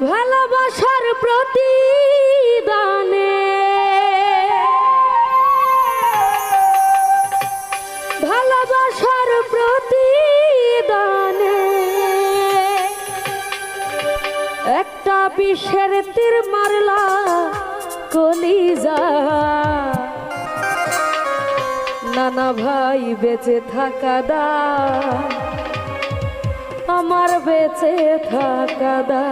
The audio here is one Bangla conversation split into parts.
ভালোবাসার প্রতি প্রতিদানে। ভালোবাসার প্রতি প্রতিদানে একটা বিশ্বের তীর মারলা কলিজা। নানা ভাই বেঁচে থাকা দা, আমার বেঁচে থাকা দা।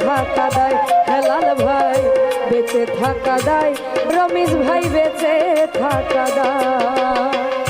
থাকা দায় হেলাল ভাই বেঁচে থাকা দায় রমেশ ভাই বেঁচে থাকা দায়।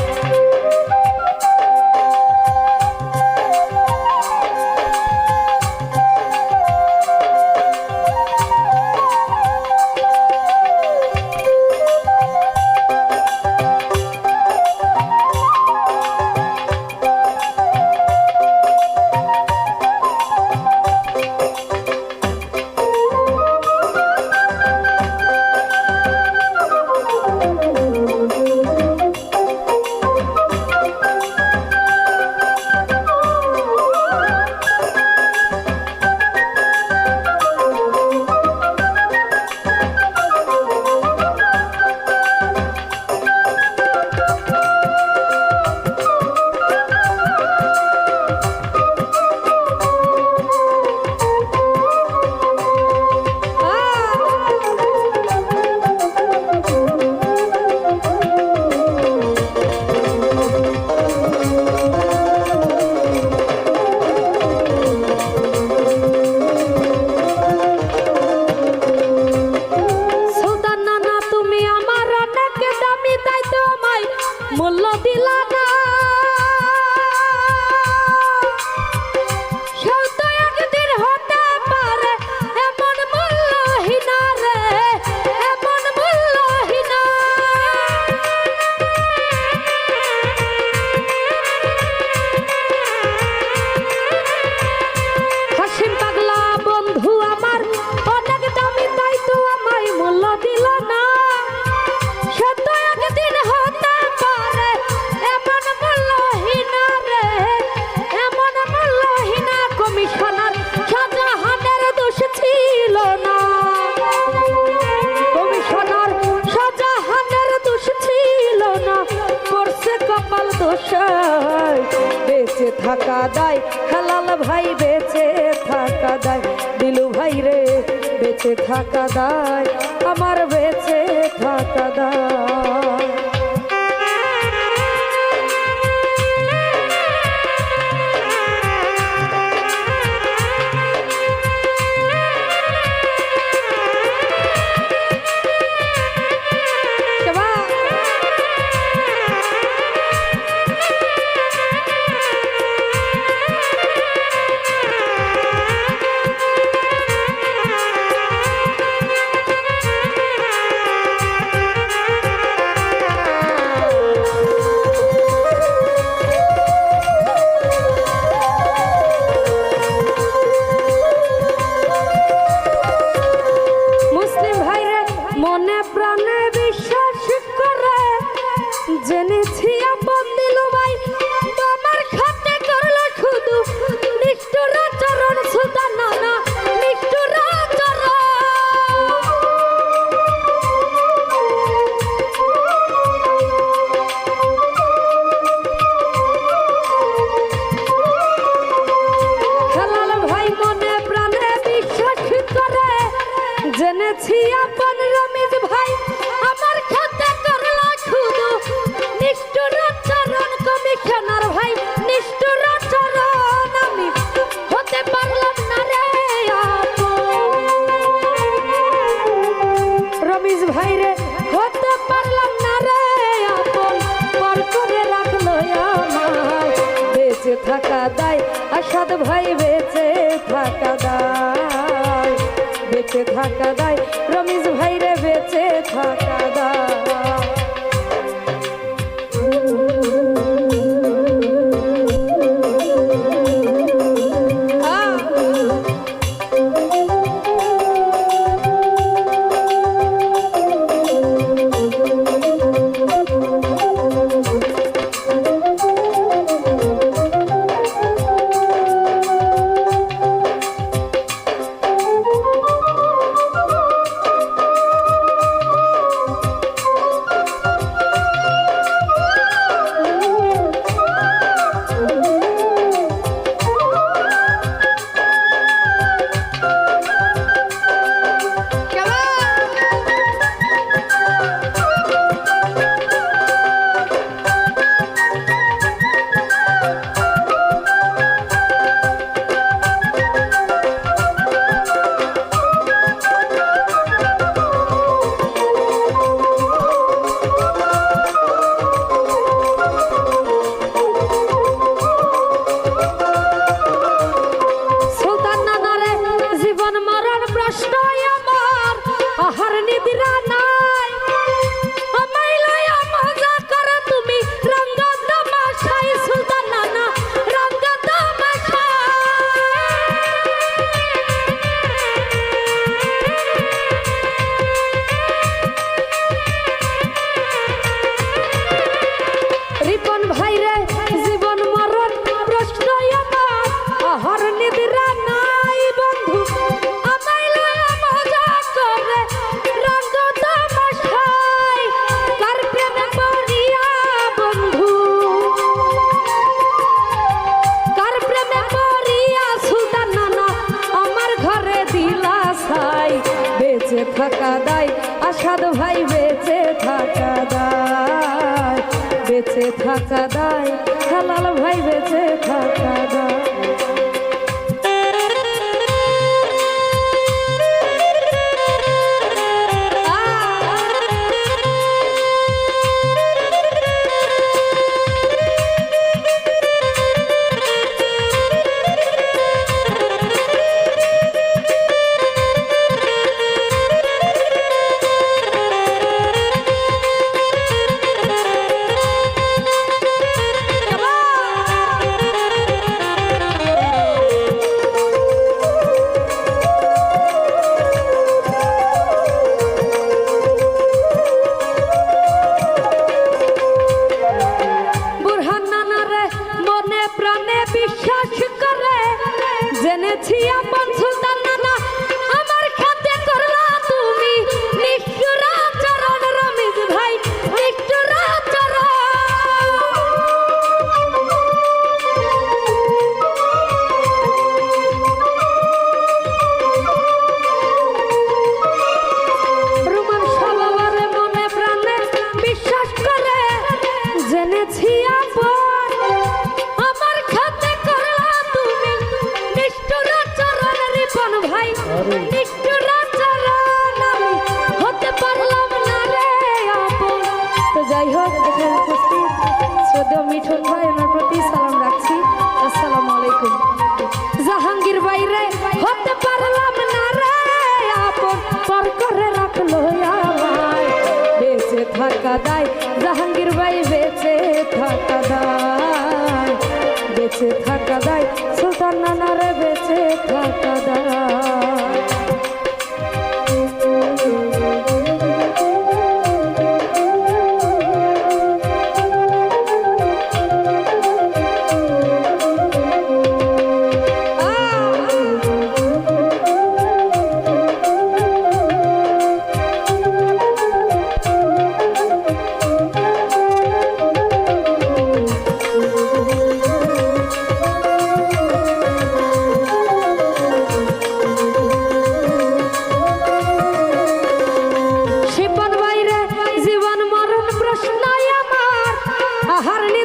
থাকা দায় বেঁচে থাকা দায়। রমিজ ভাইরে বেঁচে থাকা দায়। পেয়েছি Bravo.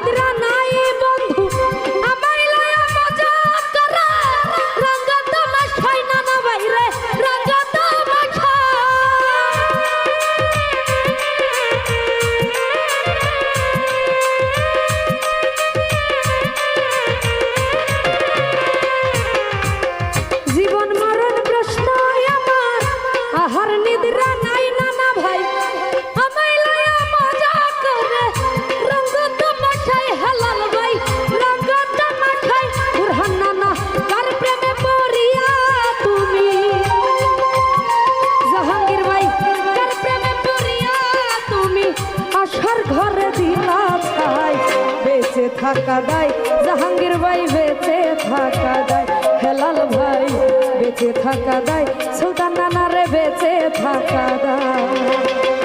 চাঁদরা নাই থাকা দায়, জাহাঙ্গীর ভাই বেঁচে থাকা দায়, হেলাল ভাই বেঁচে থাকা দায়, সুলতান নানা রে বেঁচে থাকা দায়।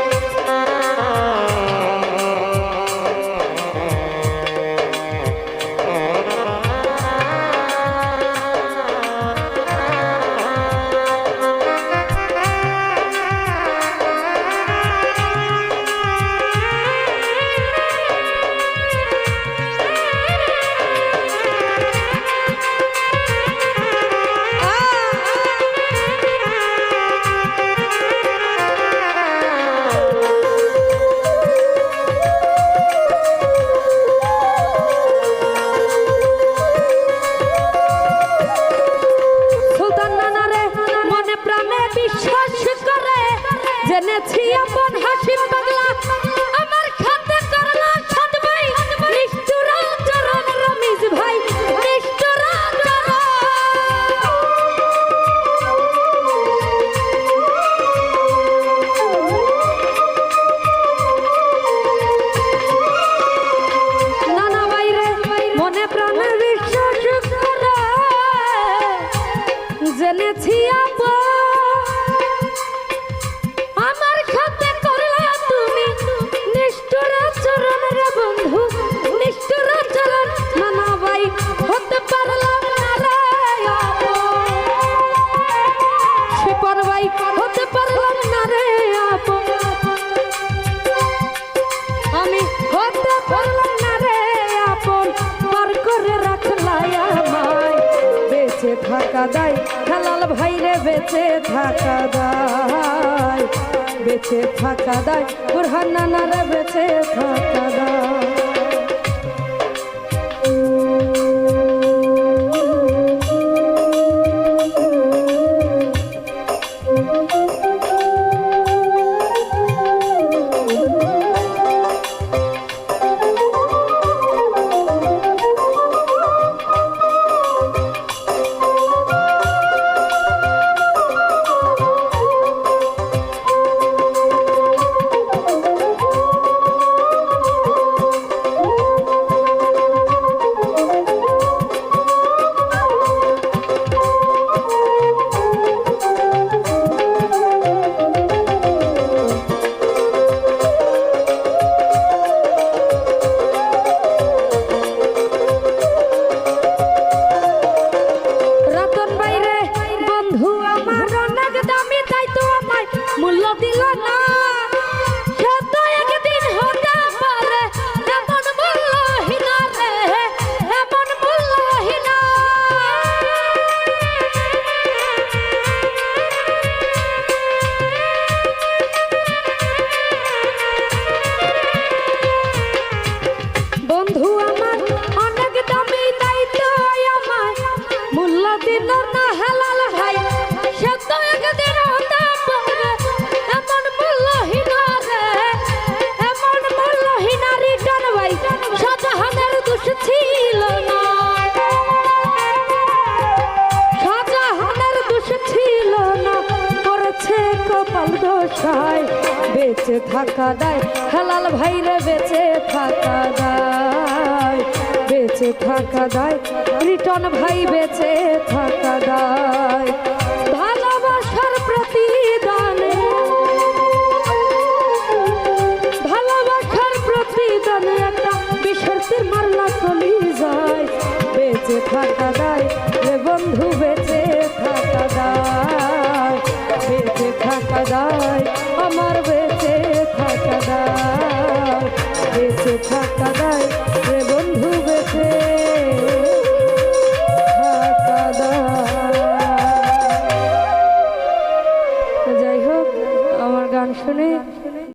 বেঁচে থাকা দায় বেঁচে থাকা দায়। বুড়হান নানারে বেঁচে থাকা দায়। থাকা দায় হালাল ভাইরে বেঁচে থাকা দায় বেঁচে থাকা দায় রিটন ভাই বেঁচে থাকা দায়